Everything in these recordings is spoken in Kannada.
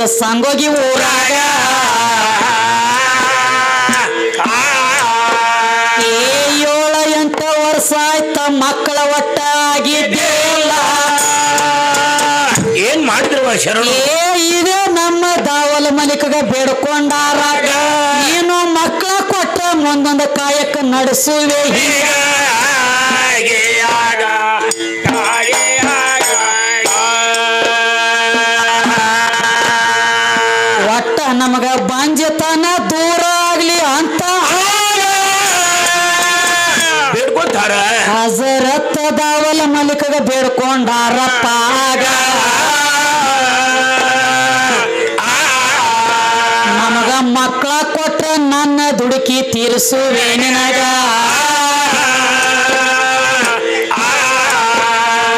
ಮಾಡಿದ್ರ ಸಂಗೋಗಿ ಊರಾಗ. ಏಳು ಏಳ ಎಂಟ ವರ್ಷ ಆಯ್ತ ಮಕ್ಕಳ ಒಟ್ಟಾಗಿದ್ದೇಲ್ಲ ಏನ್ ಮಾಡಿದ್ರವ ಶರಣು? ಏ ಇದೆ ನಮ್ಮ ದಾವಲ ಮಲಿಕಗ ಬೇಡ್ಕೊಂಡಾರಾಗ. ನೀನು ಮಕ್ಕಳ ಕೊಟ್ಟ ಮುಂದೊಂದು ಕಾಯಕ ನಡೆಸುವೆ. ನಮಗ ಬಾಂಜತನ ದೂರ ಆಗ್ಲಿ ಅಂತ. ಬೇಡ್ಕೊತಾರ ಹಜರತ್ ದಾವಲ ಮಲಿಕಗ ಬೇಡ್ಕೊಂಡಾರಪ್ಪ ಆಗ ನಮಗ ಮಕ್ಕಳ ಕೊಟ್ಟ ನನ್ನ ದುಡುಕಿ ತೀರಿಸುವೆ ನಿನಗ.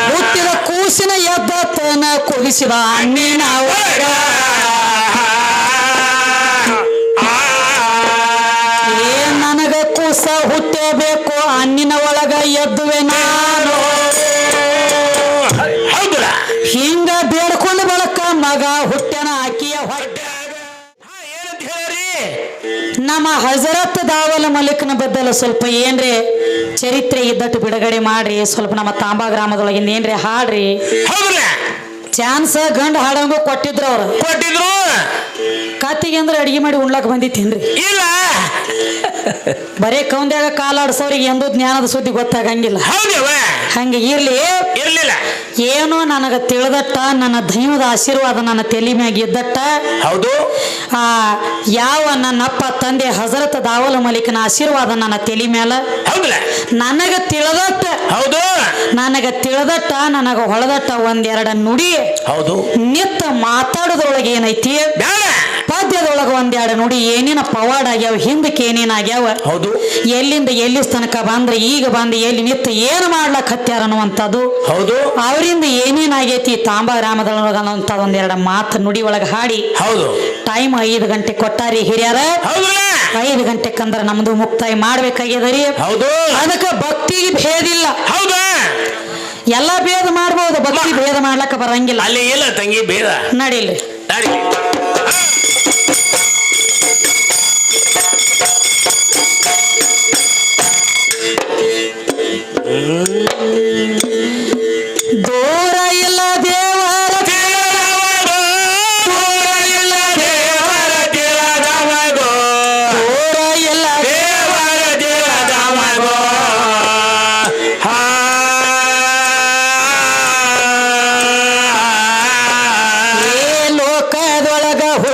ಹುಟ್ಟಿದ ಕೂಸಿನ ಎದ್ದತನ ಕುಗಿಸಿದ ಅಣ್ಣಿನ ಒಳಗ. ಅನ್ನಿನ ಒಳಗ ಎದ್ದುವೆ ನಾನು. ಹಿಂಗ ಬೇಡ್ಕೊಂಡ ಬಳಕ ಮಗ ಹುಟ್ಟೆನ ಆಕಿಯ ಹೊಟ್ಟೆ. ನಮ್ಮ ಹಜರತ್ ದಾವಲ ಮಲಿಕ್ನ ಬದ್ದಲ ಸ್ವಲ್ಪ ಏನ್ರಿ ಚರಿತ್ರೆ ಇದ್ದಟ್ಟು ಬಿಡುಗಡೆ ಮಾಡ್ರಿ. ಸ್ವಲ್ಪ ನಮ್ಮ ತಾಂಬಾ ಗ್ರಾಮದೊಳಗಿಂದ ಏನ್ರಿ ಹಾಡ್ರಿ. ಚಾನ್ಸ್ ಗಂಡ ಹಾಡಂಗ ಕೊಟ್ಟಿದ್ರು ಅವ್ರು. ಕೊಟ್ಟಿದ್ರು? ಕತ್ತಿಗೆ ಅಂದ್ರೆ ಅಡಿಗೆ ಮಾಡಿ ಉಣ್ಲಕ್ ಬಂದಿತ್ತೇನ್ರಿ? ಇಲ್ಲ. ಬರೇ ಕೌಂದ್ಯಾಗ ಕಾಲಾಡ್ಸೋರಿಗೆ ಎಂದು ಜ್ಞಾನದ ಸುದ್ದಿ ಗೊತ್ತಾಗಂಗಿಲ್ಲ. ಹೌದವ ಹಂಗೆ ಇರ್ಲಿ. ಇರ್ಲಿಲ್ಲ. ಏನೋ ನನಗ ತಿಳಿದಟ್ಟ ನನ್ನ ದೈವದ ಆಶೀರ್ವಾದ ನನ್ನ ತಲೆ ಮ್ಯಾಗ ಇದ್ದಟ್ಟ. ಹೌದು. ಆ ಯಾವ ನನ್ನಪ್ಪ ತಂದೆ ಹಜರತ್ ದಾವಲ ಮಲಿಕನ ಆಶೀರ್ವಾದ ನನ್ನ ತಲೆ ಮ್ಯಾಲ. ನನಗ ತಿಳಿದಟ್ಟ. ಹೌದು. ನನಗ ತಿಳಿದಟ್ಟ ನನಗ ಹೊಳದಟ್ಟ ಒಂದೆರಡ ನುಡಿ. ಹೌದು. ನಿತ್ತ ಮಾತಾಡೋದ್ರೊಳಗೆ ಏನೈತಿ? ಪದ್ಯದೊಳಗ ಒಂದೆರಡು ನುಡಿ ಏನೇನ ಪವಾಡ ಆಗ್ಯಾವ ಹಿಂದಕ್ಕೆ ಏನೇನಾಗ್ಯಾವ ಹೌದು. ಎಲ್ಲಿಂದ ಎಲ್ಲಿ ತನಕ ಬಂದ್ರೆ ಈಗ ಬಂದ್ ಎಲ್ಲಿ ನಿತ್ತ ಏನು ಮಾಡ್ಲಕ್ ಹತ್ಯಾರ ಅನ್ನುವಂಥದ್ದು? ಹೌದು. ಅವರಿಂದ ಏನೇನಾಗೈತಿ ತಾಂಬಾ ಗ್ರಾಮದೊಳಗ ಅನ್ನೋಂಥ ಒಂದೆರಡು ಮಾತು ನುಡಿ ಒಳಗ ಹಾಡಿ. ಹೌದು. ಟೈಮ್ ಐದು ಗಂಟೆ ಕೊಟ್ಟಾರಿ ಹಿರಿಯರ. ಐದು ಗಂಟೆಕಂದ್ರ ನಮ್ದು ಮುಕ್ತಾಯ ಮಾಡ್ಬೇಕಾಗ್ಯದರಿ ಹೌದು. ಅದಕ್ಕೆ ಭಕ್ತಿಗೆ ಹೌದಾ ಎಲ್ಲ ಭೇದ ಮಾಡ್ಬೋದು ಭಕ್ತಿ ಭೇದ ಮಾಡ್ಲಕ್ಕ ಬರಂಗಿಲ್ಲ. ಅಲ್ಲಿ ಇಲ್ಲ ತಂಗಿ ಭೇದ. ನಡಿಲ್ರಿ ದಾರಿ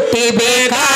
ಲೋಕದೊಳಗ ಹುಟ್ಟಿ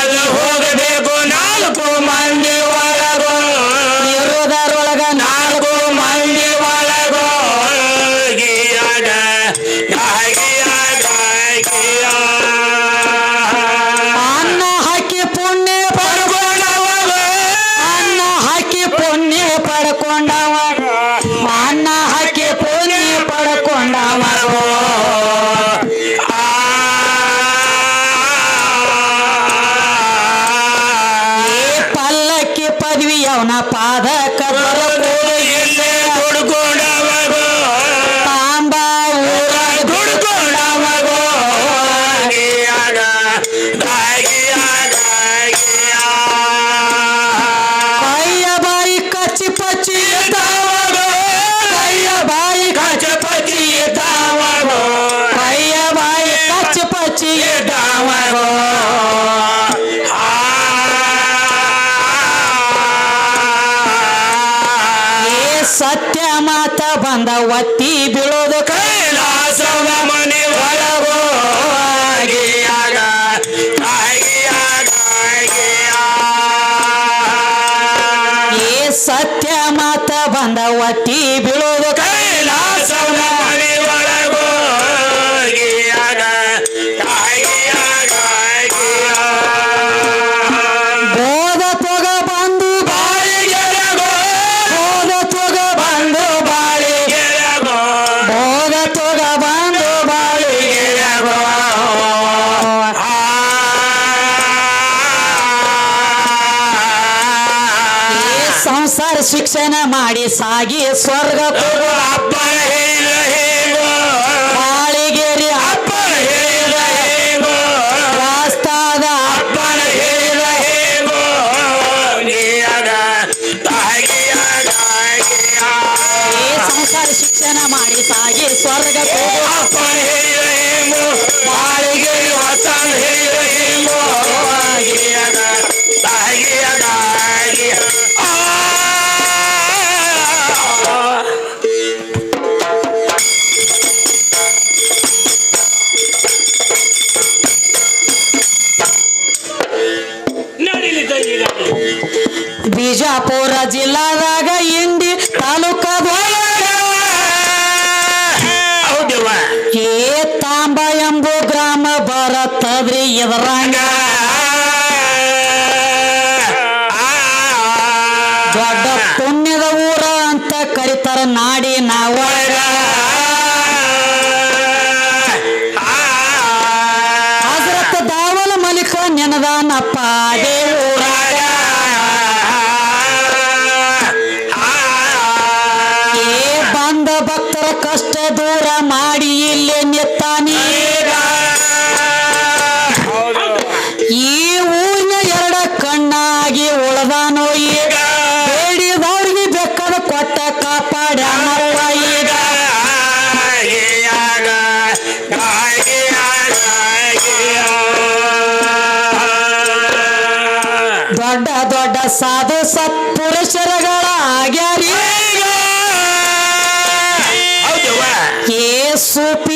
ಶಿಕ್ಷಣ ಮಾಡಿ ಸಾಗಿ ಸ್ವರ್ಗ ಹೋಗೋ ಅಪ್ಪನ ಬಿಜಾಪುರ ಜಿಲ್ಲಾದಾಗ ಇಂಡಿ ತಾಲೂಕದೊಳಗ ಏ ತಾಂಬ ಎಂಬು ಗ್ರಾಮ ಬರತ್ತದ್ರಿ ಇದರಂಗ ಕಷ್ಟ ದೂರ ಮಾಡಿ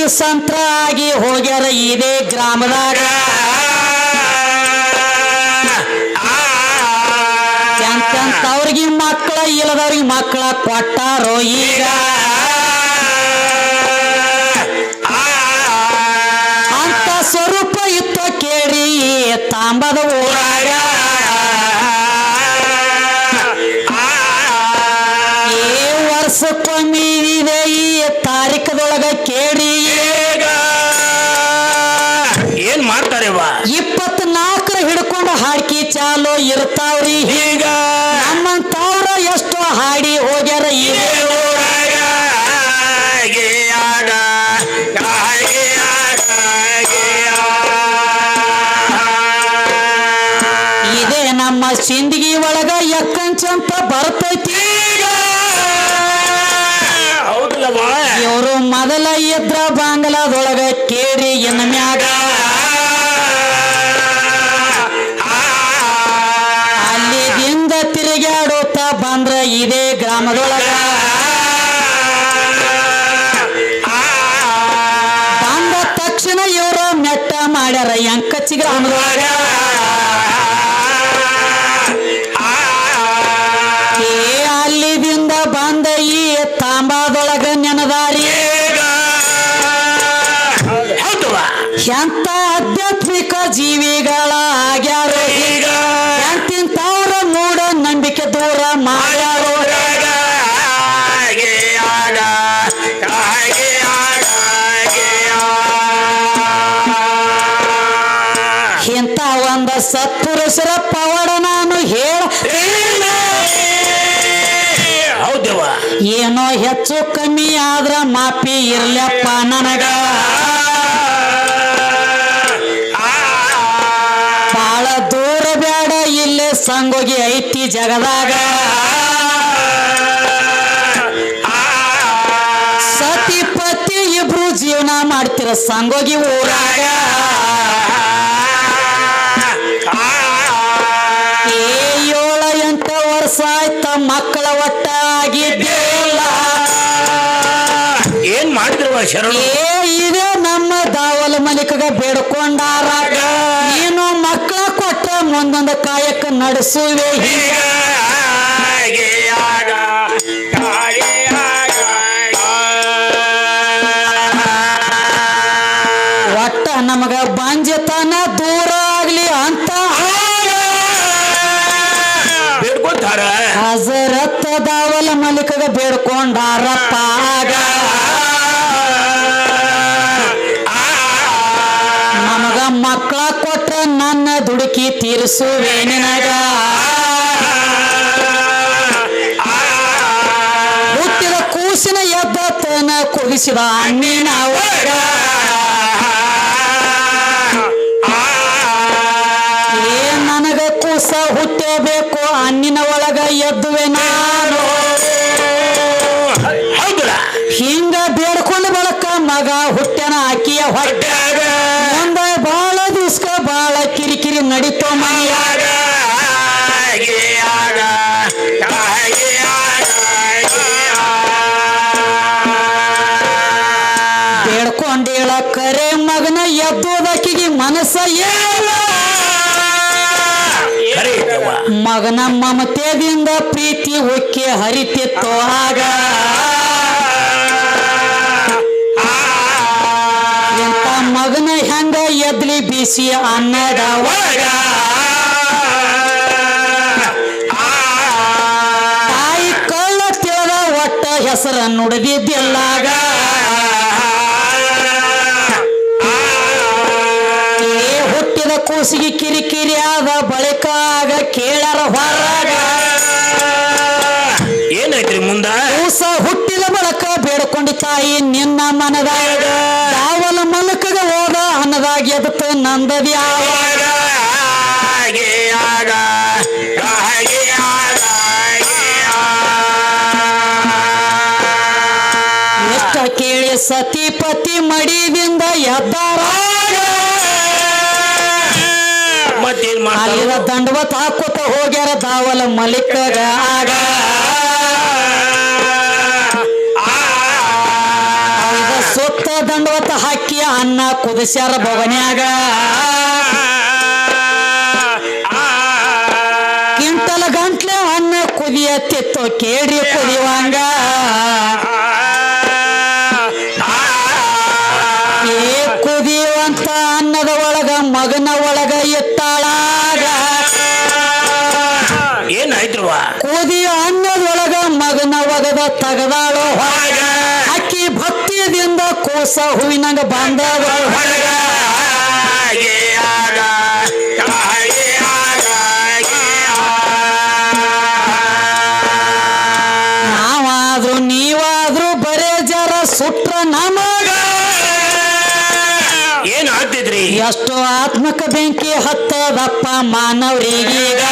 ಸೂಪಿ ಸಂತ್ರ ಆಗಿ ಹೋಗ್ಯಾರ ಇದೇ ಗ್ರಾಮದಾಗ. ಎಂತವ್ರಿಗೆ ಮಕ್ಕಳ ಇಲ್ಲದವ್ರಿಗೆ ಮಕ್ಕಳ ಕೊಟ್ಟಾರೋ ಈಗ ಅಂತ ಸ್ವರೂಪ ಇತ್ತು ಕೇಳಿ ತಾಂಬದ ಊರಾಗ. ಬಾಂಗ್ಲಾದೊಳಗ ಕೇರಿ ಎನ್ನ ಮ್ಯಾಗ. ಅಲ್ಲಿದಿಂದ ತಿರುಗಾಡುತ್ತ ಬಂದ್ರ ಇದೇ ಗ್ರಾಮದೊಳಗ. ಬಂದ ತಕ್ಷಣ ಇವರು ಮೆಟ್ಟ ಮಾಡ್ಯಾರ ಎಂಕಚ್ಚಿ ಗ್ರಾಮದೊಳಗ. ಏನೋ ಹೆಚ್ಚು ಕಮ್ಮಿ ಆದ್ರ ಮಾಪಿ ಇರ್ಲಪ್ಪ ನನಗ. ಬಾಳ ದೂರ ಬೇಡ ಇಲ್ಲೇ ಸಂಗೋಗಿ ಐತಿ ಜಗದಾಗ. ಸತಿ ಪತಿ ಇಬ್ರು ಜೀವನ ಮಾಡ್ತಿರ ಸಂಗೋಗಿ ಊರಾಗ. ಶರಣು. ಏ ಇದೇ ನಮ್ಮ ದಾವಲ ಮಲಿಕಗ ಬೇಡ್ಕೊಂಡಾರ. ನೀನು ಮಕ್ಕಳ ಕೊಟ್ಟ ಮುಂದೊಂದು ಕಾಯಕ ನಡೆಸುವೆ. ಒಟ್ಟ ನಮಗ ಬಾಂಜತನ ದೂರ ಆಗ್ಲಿ ಅಂತ. ಬೇಡ್ಕೊಂತಾರ ಹಜರತ್ ದಾವಲ ಮಲಿಕಗ ಬೇಡ್ಕೊಂಡಾರಪ್ಪ. ತೀರಿಸುವೆ ನಿನಗ ಹುಟ್ಟಿದ ಕೂಸಿನ ಎದ್ದತನ ಕುದಿಸಿದ ಅಣ್ಣಿನ ಕರೆ ಮಗನ ಎದ್ದೋದಕ್ಕಿಗೆ ಮನಸ್ಸ ಏನ ಮಗನ ಮಮತೆದಿಂದ ಪ್ರೀತಿ ಒಕ್ಕೆ ಹರಿತಿತ್ತು ಆಗ. ಎಂತ ಮಗನ ಹೆಂಗ ಎದ್ಲಿ ಬೀಸಿ ಅನ್ನದ ಒಳಗ. ತಾಯಿ ಕಳ್ಳ ತಿಳದ ಒಟ್ಟ ಹೆಸರ ನುಡಿದಿದ್ದಿಲ್ಲಾಗ ಕೂಸಿಗೆ ಕಿರಿಕಿರಿ ಆದ ಬಳಿಕ ಆಗ ಕೇಳರ ಹೊರಗ. ಏನೈತ್ರಿ ಮುಂದ? ಕೂಸ ಹುಟ್ಟಿದ ಬಳಕ ಬೇಡ್ಕೊಂಡಿ ತಾಯಿ ನಿನ್ನ ಮನದಾಗ ಯಾವಲ ಮಲಕಗ ಹೋದ ಅನ್ನದಾಗಿ ಅದಕ್ಕೆ ನಂದದಿ ಎಷ್ಟ ಕೇಳಿ ಸತಿಪತಿ ಮಡಿದಿಂದ ಮಾಡ್ತಾರ ದಂಡವತ್ ಹಾಕೋತ ಹೋಗ್ಯಾರ ದಾವಲ ಮಲಿಕಗ ಆಗ ಸುತ್ತ ದಂಡವತ್ ಹಾಕಿ ಅನ್ನ ಕುದಿಸ್ಯಾರ ಬೊಗನ್ಯಾಗ ಕಿಂಟಲ ಗಂಟ್ಲೆ ಅನ್ನ ಕುದಿಯತ್ತಿತ್ತು ಕೇಳಿ ಕುದಿಯುವಂಗ ಕೂಸ ಹೂವಿನಂಗ ಬಾಂಧವ ನಾವಾದ್ರೂ ನೀವಾದ್ರೂ ನೀವಾದ್ರು ಬರೇ ಜರ ಸುಟ್ರ ನಮಗ. ಏನು ಹತ್ತಿದ್ರಿ? ಎಷ್ಟು ಆತ್ಮಕ ಬೆಂಕಿ ಹತ್ತದಪ್ಪ ಮಾನವರಿಗೀಗ.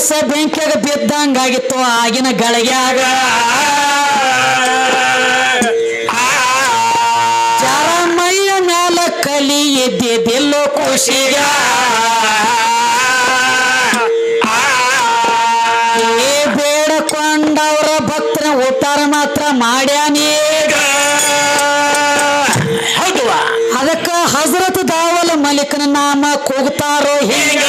ಕೂಸ ಬೆಂಕಿಯಾಗ ಬಿದ್ದಂಗಾಗಿತ್ತು ಆಗಿನ ಗಳಿಗ್ಯಾಗ ಜರ ಮೈಯ ಮ್ಯಾಲ ಕಲಿ ಎದ್ದಿದ್ದೆಲ್ಲೋ ಖುಷಿಗ ಏ ಬೇಡಕೊಂಡವ್ರ ಭಕ್ತರ ಊಟಾರ ಮಾತ್ರ ಮಾಡ್ಯಾನೇ ಅದಕ್ಕ ಹಜರತ್ ದಾವಲ್ ಮಲಿಕನ ನಾಮ ಕೂಗ್ತಾರೋ ಹೀಗ.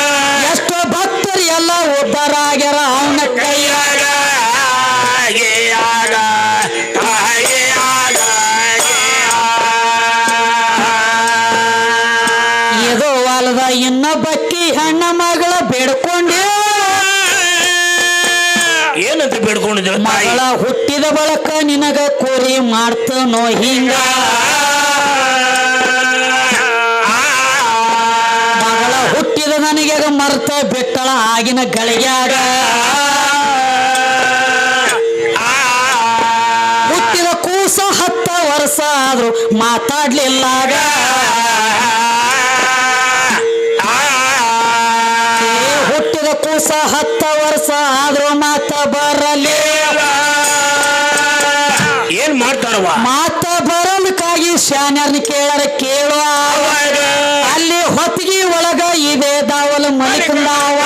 ಮಗಳ ಹುಟ್ಟಿದ ಬಳಕ ನಿನಗ ಕೋರಿ ಮಾಡ್ತನೋ ಹಿಂಗ. ಮಗಳ ಹುಟ್ಟಿದ ನನಗೆ ಮರ್ತ ಬಿಟ್ಟಳ ಆಗಿನ ಗಳಿಗ್ಯಾಗ. ಹುಟ್ಟಿದ ಕೂಸ ಹತ್ತ ವರ್ಷ ಆದ್ರು ಮಾತಾಡ್ಲಿಲ್ಲಾಗ. ಹುಟ್ಟಿದ ಕೂಸ ಹತ್ತ ಮಾತ ಬರಲಿಕ್ಕಾಗಿ ಶಾನ್ಯರ್ನ ಕೇಳರ ಕೇಳುವ. ಅಲ್ಲಿ ಹೊತ್ತಿಗೆ ಒಳಗ ಇದೆ ದಾವಲ ಮಲಿಕಂದಾವ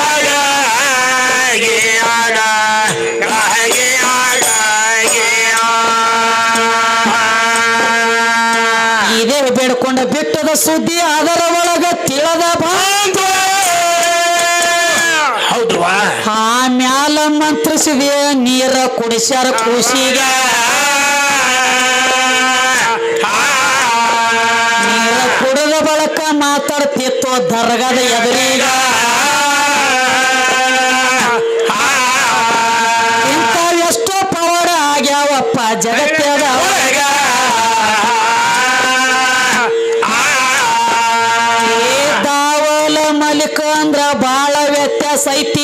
ಇದೇ ಬೇಡ್ಕೊಂಡ ಬಿಟ್ಟದ ಸುದ್ದಿ ಅದರ ಒಳಗ ತಿಳದ ಹೌದು ಆ ಮ್ಯಾಲ ಮಂತ್ರಿಸಿದೆ ನೀರ ಕುಡಿಸ್ಯಾರ ಖುಷಿಗ ದರ್ಗದ ಎದುರೀಗ. ಎಷ್ಟೋ ಪವಾಡ ಆಗ್ಯಾವಪ್ಪ ಜಗತ್ತದ ದಾವಲ ಮಲಿಕ ಅಂದ್ರ ಬಾಳ ವ್ಯತ್ಯಾಸ ಐತಿ.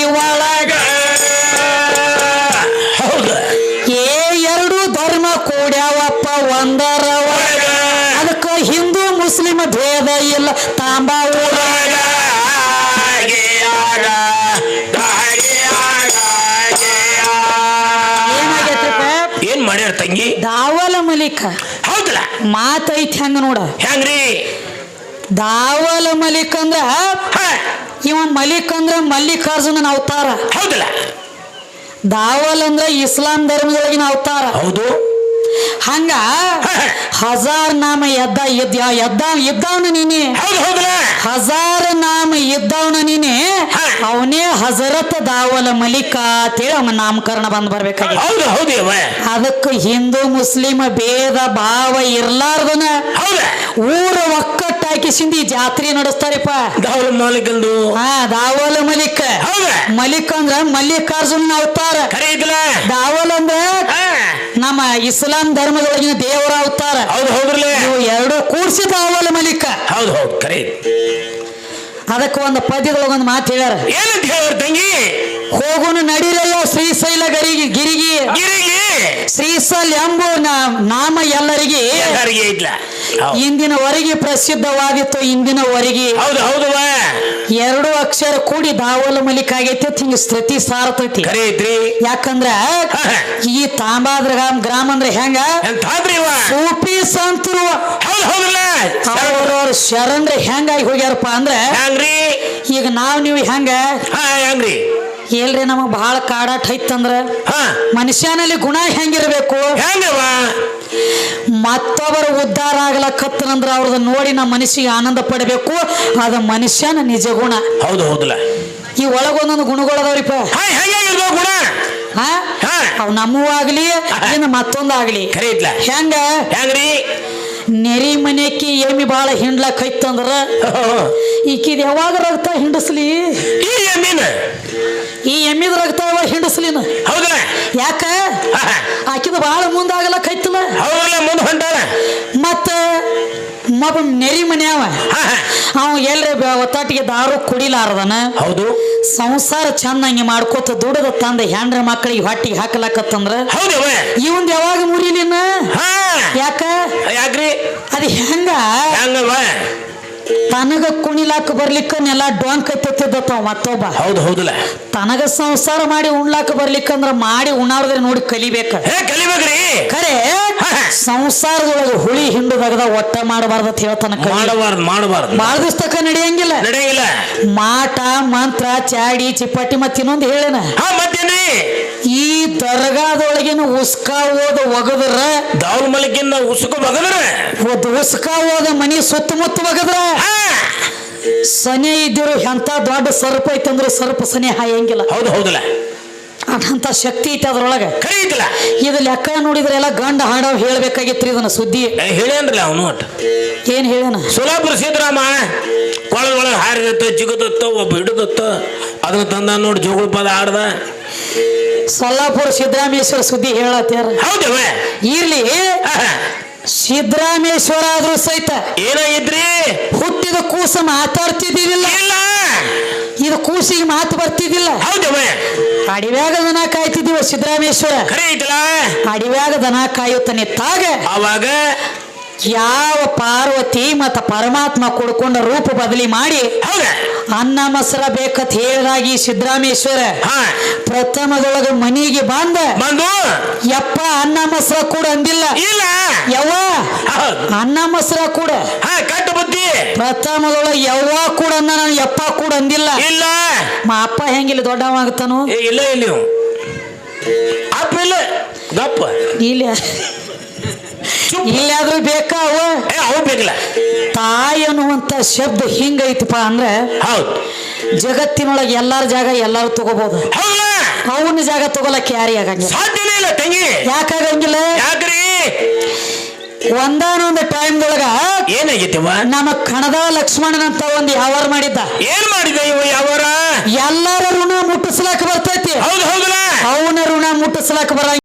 ಮಲಿಕ. ಹೌದಲ್ಲ? ಮಾತೈತಿ ಹೆಂಗ ನೋಡ. ಹೆಂಗ್ರಿ? ದಾವಲ ಮಲಿಕ್ ಅಂದ್ರ ಇವ ಮಲಿಕ್ ಅಂದ್ರ ಮಲ್ಲಿಕಾರ್ಜುನನ ಅವತಾರ ಹೌದಲ್ಲ? ದಾವಲ್ ಅಂದ್ರ ಇಸ್ಲಾಂ ಧರ್ಮದೊಳಗಿನ ಅವತಾರ ಹೌದು. ಹಂಗ ಹಜಾರ್ ನಾಮ ಎದ್ದ ಎದ್ದ ಎದ್ದ ಇದ್ದವನ ನೀನೆ. ಹಜಾರ್ ನಾಮ ಇದ್ದವನ ನೀನೆ. ಅವನೇ ಹಜರತ್ ದಾವಲ ಮಲಿಕ ಅಂತೇಳಿ ಅವನ ನಾಮಕರಣ ಬಂದ್ ಬರ್ಬೇಕಾಗಿ ಹೌದು ಹೌದು ಯವ್ವ. ಅದಕ್ಕೆ ಹಿಂದೂ ಮುಸ್ಲಿಂ ಭೇದ ಭಾವ ಇರ್ಲಾರ್ದನ. ಊರ ಊರ ಒಕ್ಕಟ್ಟಾಕಿಸಿಂದ ಈ ಜಾತ್ರೆ ನಡೆಸ್ತಾರಪ್ಪ. ದಾವಲ ಮಲಿಕ್ ಹಾ ದಾವಲ ಮಲಿಕ್. ಮಲಿಕ್ ಅಂದ್ರ ಮಲ್ಲಿಕಾರ್ಜುನ ಅವತಾರ. ದಾವಲ್ ಅಂದ್ರ ನಮ್ಮ ಇಸ್ಲಾಂ ಧರ್ಮದೊಳಗಿನ ದೇವರ ಅವತಾರ. ಹೌದು ಹೌದ್ರಲ್ಲ. ಇವು ಎರಡು ಕೂಡ್ಸಿ ದಾವಲ ಮಲಿಕ್. ಹೌದು ಹೌದು ಕರೆ ಅದಕ್ಕೆ ಒಂದು ಪದ್ಯದೊಳಗೆ ಒಂದು ಮಾತು ಹೇಳ್ಯಾರ. ಏನಂತ ಹೇಳೋರು ತಂಗಿ? ಹೋಗುನು ನಡಿರಯ್ಯ ಶ್ರೀಶೈಲ ಗರಿಗಿ ಗಿರಿಗಿ. ಗಿರಿಗೆ. ಶ್ರೀಶೈಲ ಎಂಬ ನಾಮ ಎಲ್ಲರಿಗೆ ಎಲ್ಲರಿಗೆ ಹೌದು ಇಂದಿನವರೆಗೆ ಪ್ರಸಿದ್ಧವಾಗಿತ್ತು ಇಂದಿನವರೆಗೆ ಹೌದು ಎರಡು ಅಕ್ಷರ ಕೂಡಿ ದಾವಲ ಮಲಿಕ್ ಆಗೈತಿ ಹಿಂಗ ಸ್ಥಿತಿ ಸಾರತೈತಿ ಯಾಕಂದ್ರ ಈ ತಾಂಬಾದ್ರ ಗ್ರಾಮ ಅಂದ್ರೆ ಹೆಂಗ? ಸೂಪಿ ಸಂತರು. ಅವ್ರವ್ರ ಶರಣ್ರೆ ಹೆಂಗಾಗಿ ಹೋಗ್ಯಾರಪ್ಪ ಅಂದ್ರೆ ಈಗ ನಾವ್ ನೀವು ಹೆಂಗ? ಹೆಂಗ್ರಿ? ನಮಗ್ ಬಹಳ ಕಾಡಾಟ ಐತಂದ್ರ ಹಾ. ಮನುಷ್ಯನಲ್ಲಿ ಗುಣ ಹೆಂಗಿರ್ಬೇಕು? ಮತ್ತೊಬ್ಬರ ಉದ್ಧಾರ ಆಗ್ಲಕ್ಕತ್ತನಂದ್ರೆ ಅವ್ರದ್ದು ನೋಡಿ ನಮ್ಮ ಮನಸ್ಸಿಗೆ ಆನಂದ ಪಡಬೇಕು. ಅದ ಮನುಷ್ಯನ ನಿಜ ಗುಣ. ಹೌದು ಹೌದಲ್ಲ? ಈ ಒಳಗೊಂದೊಂದು ಗುಣಗಳದವ್ರಿಪ್ಪ. ಗುಣ. ಅವ್ ನಮ್ಮೂ ಆಗ್ಲಿ ಇನ್ನು ಖರೆ ಐತ್ಲ ಹೆಂಗ? ಹೆಂಗ್ರಿ? ನೆರಿ ಮನೆಕ್ಕೆ ಎಮ್ಮಿ ಬಾಳ ಹಿಂಡ್ಲಕ್ ಐತಂದ್ರ ಈಕಿದ್ ಯಾವಾಗ ರಕ್ತ ಹಿಂಡಸ್ಲಿ? ಈ ಎಮ್ಮಿದ ರಕ್ತ ಯಾವಾಗ ಹಿಂಡಸ್ಲಿನ ಹೌದಲ್ಲ? ಯಾಕ. ಆಕಿದ ಬಾಳ ಮುಂದಾಗಲಕ್ ಮಬ್ಬ ನೆರಿ ಮನ್ಯಾವ. ಅವ ಎಲ್ರಿ ಒತ್ತಾಟಿಗೆ ದಾರು ಕುಡಿಲಾರದನ. ಹೌದು. ಸಂಸಾರ ಚಂದಂಗೆ ಮಾಡ್ಕೋತ ದುಡದ ತಂದ ಹೆಂಡ್ರ ಮಕ್ಕಳಿಗೆ ಹೊಟ್ಟಿಗೆ ಹಾಕಲಾಕತ್ತಂದ್ರ. ಇವಂದ್ ಯಾವಾಗ ಮುರಿಲಿನ? ಯಾಕ? ಯಾಕ್ರಿ? ಅದ ಹೆಂಗ? ತನಗ ಕುಣಿಲಾಕ ಬರ್ಲಿಕ್ಕ ನೆಲ ಡೊಂಕ್ ಕತ್ತಿದ್ದತ್ತ ಮತ್ತೊಬ್ಬ. ಹೌದು ಹೌದಲ್ಲ ತನಗ ಸಂಸಾರ ಮಾಡಿ ಉಣ್ಲಾಕ ಬರ್ಲಿಕ್ಕಂದ್ರ ಮಾಡಿ ಉಣಾರ್ದ್ರೆ ನೋಡಿ ಕಲಿಬೇಕ. ಏ ಕಲಿಬೇಕ್ರಿ. ಖರೆ ಸಂಸಾರದೊಳಗ ಹುಳಿ ಹಿಂಡುದಾಗದ ಒಟ್ಟ ಮಾಡಬಾರ್ದ ಅಂತ ಹೇಳ್ತಾನ ಕವಿ. ಮಾಡಬಾರ್ದು ಮಾಡಬಾರ್ದು. ಬಾಳ ನಡೆಯಂಗಿಲ್ಲ. ನಡೆಯಿಲ್ಲ ಮಾಟ ಮಂತ್ರ ಚಾಡಿ ಚಿಪ್ಪಟ್ಟಿ ಮತ್ತ ಇನ್ನೊಂದು ಹೇಳೇನ. ಹಾ ಮತ್ತೇನ್ರಿ? ಈ ದರ್ಗಾದೊಳಗಿನ ಉಸ್ಕ ಓದ ಒಗದ್ರ ದಾವಲ್ ಮಲಗಿನ ಉಸುಕು ಬಗದ್ರ ಒದ್ ಉಸ್ಕ ಓದ ಮನಿ ಸುತ್ತಮುತ್ತ ಒಗದ್ರ. ಸನೆ ಇದ್ದಿರು ಎಂತ ದೊಡ್ಡ ಸರ್ಪ ಐತಂದ್ರೆ ಸರ್ಪ ಸನೇಹ ಹಾಯಂಗಿಲ್ಲ. ಹೌದು ಹೌದಲ್ಲ? ಅಂತ ಶಕ್ತಿ ಐತೆ ಅದ್ರೊಳಗೆ. ಕರೀತಿಲ್ಲ ಇದು ಲೆಕ್ಕ ನೋಡಿದ್ರೆ ಎಲ್ಲ ಗಂಡ ಹಾಡವ್ ಹೇಳ್ಬೇಕಾಗಿತ್ರಿ ಇದನ್ನ ಸುದ್ದಿ. ಹೇಳೇನ್ರಲ್ಲ ಅವನು ಒಟ್ಟು? ಏನ್ ಹೇಳೇನ ಸೋಲಾಪುರ ಸಿದ್ದರಾಮ ಕೊಳಗೊಳಗೆ ಹಾರಿದತ್ತ ಜಿಗದತ್ತ ಒಬ್ಬ ಹಿಡಿದತ್ತ ಅದನ್ನ ತಂದ ನೋಡಿ ಜೋಗುಳ ಪದ ಆಡ್ದ ಸೊಲ್ಲಾಪುರ ಸಿದ್ದರಾಮೇಶ್ವರ ಸುದ್ದಿ ಹೇಳತ್ಯಾರ. ಹೌದವ ಇರ್ಲಿ. ಸಿದ್ದರಾಮೇಶ್ವರ ಆದ್ರೂ ಸಹಿತ ಏನಾಗಿದ್ರಿ ಹುಟ್ಟಿದ ಕೂಸ ಮಾತಾಡ್ತಿದ್ದಿಲ್ಲ ಇಲ್ಲ. ಇದು ಕೂಸಿಗೆ ಮಾತು ಬರ್ತಿದ್ದಿಲ್ಲ. ಹೌದವ ಅಡಿವ್ಯಾಗ ದನ ಕಾಯ್ತಿದ್ದೀವ ಸಿದ್ದರಾಮೇಶ್ವರ ಖರೆ ಐತಲ್ಲ? ಅಡಿವ್ಯಾಗ ದನ ಕಾಯುತ್ತ ನಿತ್ತಾಗ ಅವಾಗ ಯಾವ ಪಾರ್ವತಿ ಮತ್ತ ಪರಮಾತ್ಮ ಕೊಡ್ಕೊಂಡ ರೂಪ ಬದಲಿ ಮಾಡಿ ಹೌದ. ಅನ್ನ ಮಸರ ಬೇಕತ್ ಹೇಳಿದಾಗಿ ಸಿದ್ದರಾಮೇಶ್ವರ ಪ್ರಥಮದೊಳಗ ಮನಿಗೆ ಬಂದ. ಬಂದು? ಯಪ್ಪ ಅನ್ನ ಮಸರ ಕೂಡ ಅಂದಿಲ್ಲ. ಇಲ್ಲ. ಯವ್ವ ಅನ್ನ ಮಸರ ಕೂಡ. ಹಾ ಕಟ್ಟು ಬುದ್ಧಿ. ಪ್ರಥಮದೊಳಗ ಯವ್ವ ಕೂಡ ಅಂದ ನಾನು ಯಪ್ಪ ಕೂಡ ಅಂದಿಲ್ಲ. ಇಲ್ಲ. ಮಾ ಅಪ್ಪ ಹೆಂಗಿಲ್ಲ ದೊಡ್ಡವಾಗ್ತಾನು ಇಲ್ಲ ಇಲ್ಲ. ಅಪ್ಪ ಇಲ್ಲ. ಗಪ್ಪ ಇಲ್ಲ ಚುಪ್ ಇಲ್ಲಾದ್ರೂ ಬೇಕಾ ಅವ ಬೇಕಿಲ್ಲ. ತಾಯಿ ಅನ್ನುವಂತ ಶಬ್ದ ಹಿಂಗೈತಪ್ಪ ಅಂದ್ರೆ ಹೌದು. ಜಗತ್ತಿನೊಳಗೆ ಎಲ್ಲಾರ ಜಾಗ ಎಲ್ಲಾರು ತಗೋಬಹುದು ಹೌದಾ? ಅವನ ಜಾಗ ತಗೋಲಕ್ ಯಾರಿ ಆಗಂಗಿಲ್ಲ. ಸಾಧ್ಯನೇ ಇಲ್ಲ ತಂಗಿ. ಯಾಕಾಗಂಗಿಲ್ಲ ಯಾಕ್ರಿ? ಒಂದಾನೊಂದು ಟೈಮ್ದೊಳಗ ಏನಾಗೈತಿವ ನಮ್ಮ ಕಣದ ಲಕ್ಷ್ಮಣನಂತ ಒಂದು ಯಾವಾರ ಮಾಡಿದ್ದ. ಏನ್ ಮಾಡಿದ ಇವ ಯಾವಾರ? ಎಲ್ಲರ ಋಣ ಮುಟ್ಟಿಸ್ಲಾಕ ಬರ್ತೈತಿ. ಹೌದು ಹೌದಲ್ಲ? ಅವನ ಋಣ ಮುಟ್ಟಿಸ್ಲಾಕ ಬರ